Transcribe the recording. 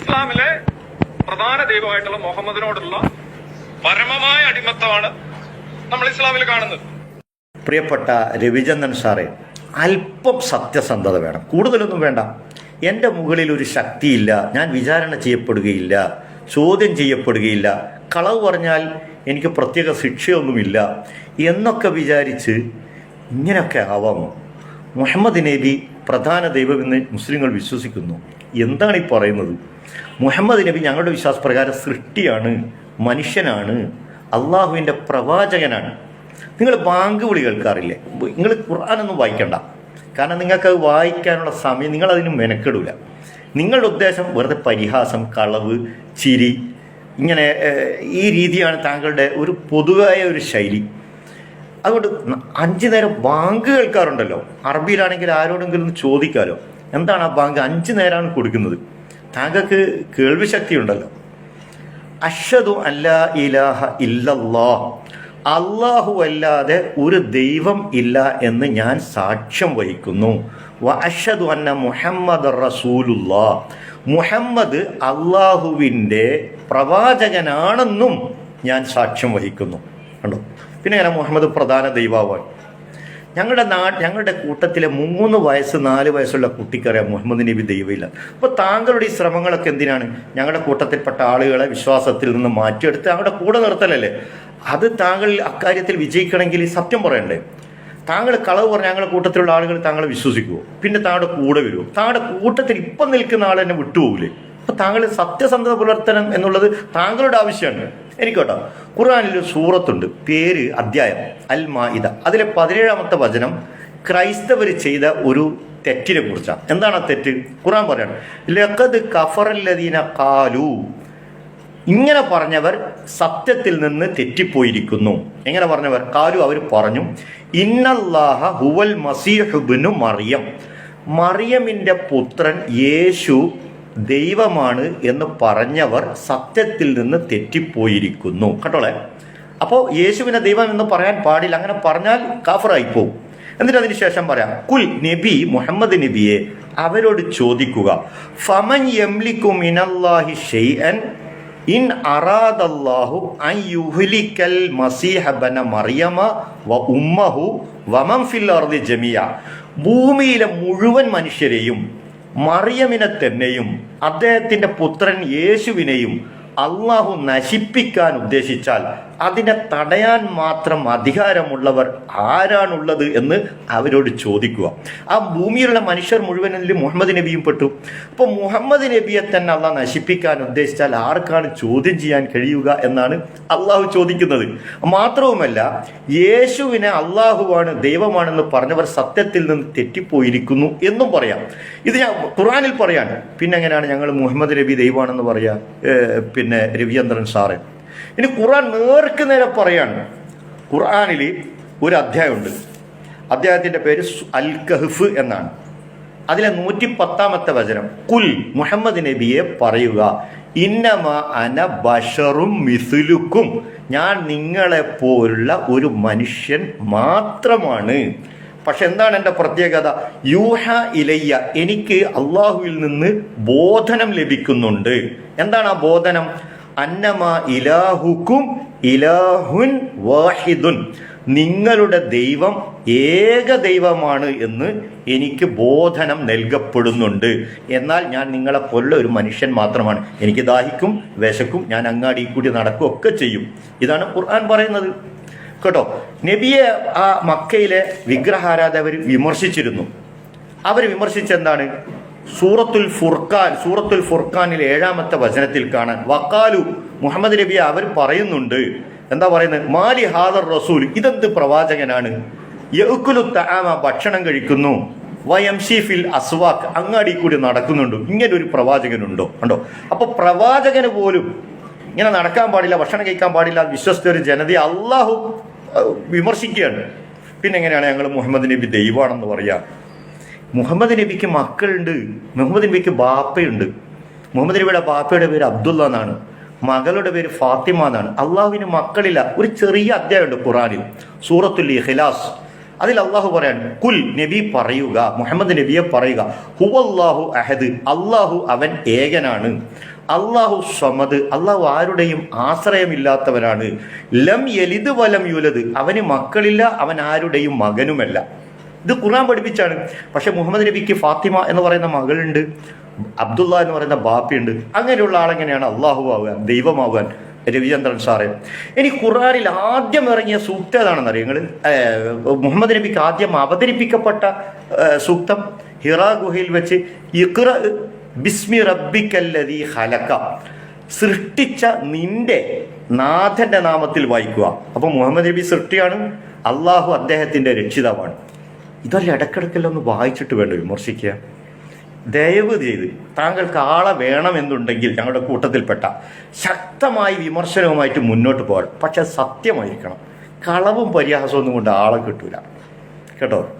ഇസ്ലാമിലെ പ്രധാന ദൈവമായിട്ടുള്ള മുഹമ്മദിനോടുള്ള പരമമായ അടിമത്തമാണ് നമ്മൾ ഇസ്ലാമിൽ കാണുന്നത്. പ്രിയപ്പെട്ട രവിചന്ദൻ സാറേ അല്പം സത്യസന്ധത വേണം. കൂടുതലൊന്നും വേണ്ട. എന്റെ മുകളിൽ ഒരു ശക്തിയില്ല. ഞാൻ വിചാരണ ചെയ്യപ്പെടുകയില്ല. ചോദ്യം ചെയ്യപ്പെടുകയില്ല. കളവ് പറഞ്ഞാൽ എനിക്ക് പ്രത്യേക ശിക്ഷയൊന്നുമില്ല എന്നൊക്കെ വിചാരിച്ച് ഇങ്ങനെയൊക്കെ ആവാമോ മുഹമ്മദ് നബി പ്രധാന ദൈവമെന്ന് മുസ്ലിങ്ങൾ വിശ്വസിക്കുന്നു. എന്താണ് ഈ പറയുന്നത്? മുഹമ്മദ് നബി ഞങ്ങളുടെ വിശ്വാസപ്രകാരം സൃഷ്ടിയാണ് മനുഷ്യനാണ് അള്ളാഹുവിന്റെ പ്രവാചകനാണ്. നിങ്ങൾ ബാങ്ക് വിളി കേൾക്കാറില്ലേ? നിങ്ങൾ ഖുർആാനൊന്നും വായിക്കണ്ട. കാരണം നിങ്ങൾക്ക് അത് വായിക്കാനുള്ള സമയം നിങ്ങളതിന് മെനക്കെടില്ല നിങ്ങളുടെ ഉദ്ദേശം വെറുതെ പരിഹാസം കളവ് ചിരി ഇങ്ങനെ ഈ രീതിയാണ് താങ്കളുടെ ഒരു പൊതുവായ ഒരു ശൈലി. അതുകൊണ്ട് അഞ്ച് നേരം ബാങ്ക് കേൾക്കാറുണ്ടല്ലോ. അറബിയിലാണെങ്കിൽ ആരോടെങ്കിലും ചോദിക്കാലോ. എന്താണ് ആ ബാങ്ക്? അഞ്ച് നേരമാണ് കൊടുക്കുന്നത്. താങ്കൾക്ക് കേൾവി ശക്തി ഉണ്ടല്ലോ അഷദു അല്ലാ ഇലാഹ ഇല്ലല്ലാ അള്ളാഹു അല്ലാതെ ഒരു ദൈവം ഇല്ല എന്ന് ഞാൻ സാക്ഷ്യം വഹിക്കുന്നു. വ അഷദു അന്ന മുഹമ്മദ് റസൂലുല്ലാ മുഹമ്മദ് അള്ളാഹുവിന്റെ പ്രവാചകനാണെന്നും ഞാൻ സാക്ഷ്യം വഹിക്കുന്നു. കണ്ടോ? പിന്നെ അങ്ങനെ മുഹമ്മദ് പ്രധാന ദൈവമാണ് ഞങ്ങളുടെ നാ ഞങ്ങളുടെ കൂട്ടത്തിലെ മൂന്ന് വയസ്സ് നാല് വയസ്സുള്ള കുട്ടിക്കറിയാം മുഹമ്മദ് നബി ദൈവമില്ല. അപ്പോൾ താങ്കളുടെ ഈ ശ്രമങ്ങളൊക്കെ എന്തിനാണ്? ഞങ്ങളുടെ കൂട്ടത്തിൽപ്പെട്ട ആളുകളെ വിശ്വാസത്തിൽ നിന്ന് മാറ്റിയെടുത്ത് അവിടെ കൂടെ നിർത്തലല്ലേ? അത് താങ്കൾ അക്കാര്യത്തിൽ വിജയിക്കണമെങ്കിൽ സത്യം പറയണ്ടേ? താങ്കൾ കളവ് പറഞ്ഞ ഞങ്ങളുടെ കൂട്ടത്തിലുള്ള ആളുകൾ താങ്കളെ വിശ്വസിക്കുമോ പിന്നെ താങ്കളുടെ കൂടെ വരുമോ താങ്കളുടെ കൂട്ടത്തിൽ ഇപ്പം നിൽക്കുന്ന ആൾ എന്നെ വിട്ടുപോകില്ലേ അപ്പൊ താങ്കൾ സത്യസന്ധത പുലർത്തണം എന്നുള്ളത് താങ്കളുടെ ആവശ്യമാണ്. എനിക്കോട്ടോ ഖുർആാനിൽ ഒരു സൂറത്തുണ്ട്. പേര് അധ്യായം അൽ മാഇദ അതിലെ പതിനേഴാമത്തെ വചനം ക്രൈസ്തവർ ചെയ്ത ഒരു തെറ്റിനെ കുറിച്ചാണ്. എന്താണ് ആ തെറ്റ്? ഖുർആൻ പറയാണ് ലഖദ് കഫറല്ലദീന കാലു ഇങ്ങനെ പറഞ്ഞവർ സത്യത്തിൽ നിന്ന് തെറ്റിപ്പോയിരിക്കുന്നു. എങ്ങനെ പറഞ്ഞവർ? കാലു അവർ പറഞ്ഞു ഇന്നല്ലാഹ ഹുവൽ മസീഹുബിനു മറിയം. മറിയമിന്റെ പുത്രൻ യേശു ദൈവമാണ് എന്ന് പറഞ്ഞവർ സത്യത്തിൽ നിന്ന് തെറ്റിപ്പോയിരിക്കുന്നു. കേട്ടോളെ അപ്പോൾ യേശുവിനെ ദൈവം എന്ന് പറയാൻ പാടില്ല. അങ്ങനെ പറഞ്ഞാൽ കാഫറായി പോകും എന്നിട്ട് അതിന് ശേഷം പറയാം കുൽ നബി മുഹമ്മദ് നബിയെ അവരോട് ചോദിക്കുക ഫമൻ ഇൻ അറാദല്ലാഹു മസീഹ ബന മറിയമ വ ഉമ്മഹു വമൻ ഫിൽ അർദി ജമിയ ഭൂമിയിലെ മുഴുവൻ മനുഷ്യരെയും മറിയമിനെ തന്നെയും അദ്ദേഹത്തിന്റെ പുത്രൻ യേശുവിനെയും അള്ളാഹു നശിപ്പിക്കാൻ ഉദ്ദേശിച്ചാൽ അതിനെ തടയാൻ മാത്രം അധികാരമുള്ളവർ ആരാണുള്ളത് എന്ന് അവരോട് ചോദിക്കുക. ആ ഭൂമിയിലുള്ള മനുഷ്യർ മുഴുവനിൽ മുഹമ്മദ് നബിയും പെട്ടു. അപ്പോൾ മുഹമ്മദ് നബിയെ തന്നെ അള്ളാഹ് നശിപ്പിക്കാൻ ഉദ്ദേശിച്ചാൽ ആർക്കാണ് ചോദ്യം ചെയ്യാൻ കഴിയുക എന്നാണ് അള്ളാഹു ചോദിക്കുന്നത്. മാത്രവുമല്ല യേശുവിനെ അള്ളാഹുവാണ് ദൈവമാണെന്ന് പറഞ്ഞവർ സത്യത്തിൽ നിന്ന് തെറ്റിപ്പോയിരിക്കുന്നു എന്നും പറയാം. ഇത് ഞാൻ ഖുറാനിൽ പറയാണ്. പിന്നെ എങ്ങനെയാണ് ഞങ്ങൾ മുഹമ്മദ് നബി ദൈവമാണെന്ന് പറയാ? പിന്നെ രവിചന്ദ്രൻ സാറ്. ഇനി ഖുർആൻ നേർക്ക് നേരെ പറയാണ്. ഖുർആാനിൽ ഒരു അധ്യായമുണ്ട്. അദ്ദേഹത്തിന്റെ പേര് അൽ കഹ്ഫ് എന്നാണ്. അതിലെ നൂറ്റി പത്താമത്തെ വചനം കുൽ മുഹമ്മദ് നബിയെ പറയുക ഇന്നമ അന ബഷറും മിസുലുക്കും ഞാൻ നിങ്ങളെ പോലുള്ള ഒരു മനുഷ്യൻ മാത്രമാണ്. പക്ഷെ എന്താണ് എന്റെ പ്രത്യേകത? യൂഹ ഇലയ്യ എനിക്ക് അള്ളാഹുവിൽ നിന്ന് ബോധനം ലഭിക്കുന്നുണ്ട്. എന്താണ് ആ ബോധനം? അന്നമ ഇലാഹുക്കും ഇലാഹുൻ വാഹിദുൻ. നിങ്ങളുടെ ദൈവം ഏക ദൈവമാണ് എന്ന് എനിക്ക് ബോധനം നൽകപ്പെടുന്നുണ്ട്. എന്നാൽ ഞാൻ നിങ്ങളെ പോലുള്ള ഒരു മനുഷ്യൻ മാത്രമാണ്. എനിക്ക് ദാഹിക്കും വിശക്കും ഞാൻ അങ്ങാടി കൂടി നടക്കും ഒക്കെ ചെയ്യും. ഇതാണ് ഖുർആൻ പറയുന്നത്. കേട്ടോ? നബിയെ ആ മക്കയിലെ വിഗ്രഹാരാധകർ വിമർശിച്ചിരുന്നു. അവർ വിമർശിച്ചെന്താണ്? സൂറത്തുൽ ഫുർഖാൻ സൂറത്തുൽ ഫുർഖാനിൽ ഏഴാമത്തെ വചനത്തിൽ കാണാൻ വക്കാലു മുഹമ്മദ് നബി അവർ പറയുന്നുണ്ട്. എന്താ പറയുന്നത്? മാലി ഹാദർ റസൂൽ ഇതെന്ത് പ്രവാചകനാണ്? യഹുക്കുലു തആമ ഭക്ഷണം കഴിക്കുന്നു. വയംഷീഫിൽ അസ്വാഖ് അങ്ങാടി കൂടി നടക്കുന്നുണ്ട്. ഇങ്ങനെ ഒരു പ്രവാചകനുണ്ടോ? ഉണ്ടോ അപ്പൊ പ്രവാചകന് പോലും ഇങ്ങനെ നടക്കാൻ പാടില്ല ഭക്ഷണം കഴിക്കാൻ പാടില്ല വിശ്വസ്ത ഒരു ജനതയെ അള്ളാഹു വിമർശിക്കുകയാണ്. പിന്നെ എങ്ങനെയാണ് ഞങ്ങൾ മുഹമ്മദ് നബി ദൈവമാണെന്ന് പറയാ? മുഹമ്മദ് നബിക്ക് മക്കളുണ്ട്. മുഹമ്മദ് നബിക്ക് ബാപ്പയുണ്ട്. മുഹമ്മദ് നബിയുടെ ബാപ്പയുടെ പേര് അബ്ദുള്ള എന്നാണ്. മകളുടെ പേര് ഫാത്തിമ എന്നാണ്. അള്ളാഹുവിന് മക്കളില്ല. ഒരു ചെറിയ അധ്യായമുണ്ട് ഖുറാനിൽ സൂറത്തുൽ ഇഖ്ലാസ്. അതിൽ അള്ളാഹു പറയാണ് കുൽ നബി പറയുക മുഹമ്മദ് നബിയെ പറയുക ഹുവല്ലാഹു അഹദ്. അള്ളാഹു അവൻ ഏകനാണ്. അള്ളാഹു സമദ്. അള്ളാഹു ആരുടെയും ആശ്രയമില്ലാത്തവനാണ്. ലം യലിത് വലം യുലത് അവന് മക്കളില്ല അവൻ ആരുടെയും മകനുമല്ല. ഇത് ഖുർആൻ പഠിപ്പിച്ചാണ്. പക്ഷെ മുഹമ്മദ് നബിക്ക് ഫാത്തിമ എന്ന് പറയുന്ന മകളുണ്ട്. അബ്ദുള്ള എന്ന് പറയുന്ന ബാപ്പിയുണ്ട്. അങ്ങനെയുള്ള ആളെങ്ങനെയാണ് അള്ളാഹു ആവുക ദൈവമാവാൻ രവിചന്ദ്രൻ സാറേ. ഇനി ഖുറാനിൽ ആദ്യം ഇറങ്ങിയ സൂക്തം ഏതാണെന്ന് നിങ്ങൾ മുഹമ്മദ് നബിക്ക് ആദ്യം അവതരിപ്പിക്കപ്പെട്ട സൂക്തം ഹിറ ഗുഹയിൽ വെച്ച് ഇഖ്റ ബിസ്മി റബ്ബിക്കല്ലതി ഹലക്ക സൃഷ്ടിച്ച നിന്റെ നാഥന്റെ നാമത്തിൽ വായിക്കുക. അപ്പൊ മുഹമ്മദ് നബി സൃഷ്ടിയാണ് അള്ളാഹു അദ്ദേഹത്തിന്റെ രക്ഷിതാവാണ്. ഇതെല്ലാം ഇടക്കിടക്കെല്ലാം ഒന്ന് വായിച്ചിട്ട് വേണ്ട വിമർശിക്കുക? ദയവ് ചെയ്ത് താങ്കൾക്ക് ആളെ വേണമെന്നുണ്ടെങ്കിൽ ഞങ്ങളുടെ കൂട്ടത്തിൽപ്പെട്ട ശക്തമായി വിമർശനവുമായിട്ട് മുന്നോട്ട് പോകാൻ. പക്ഷെ സത്യമായിരിക്കണം കളവും പരിഹാസവും ഒന്നും കൊണ്ട് ആളെ കിട്ടൂല. കേട്ടോ?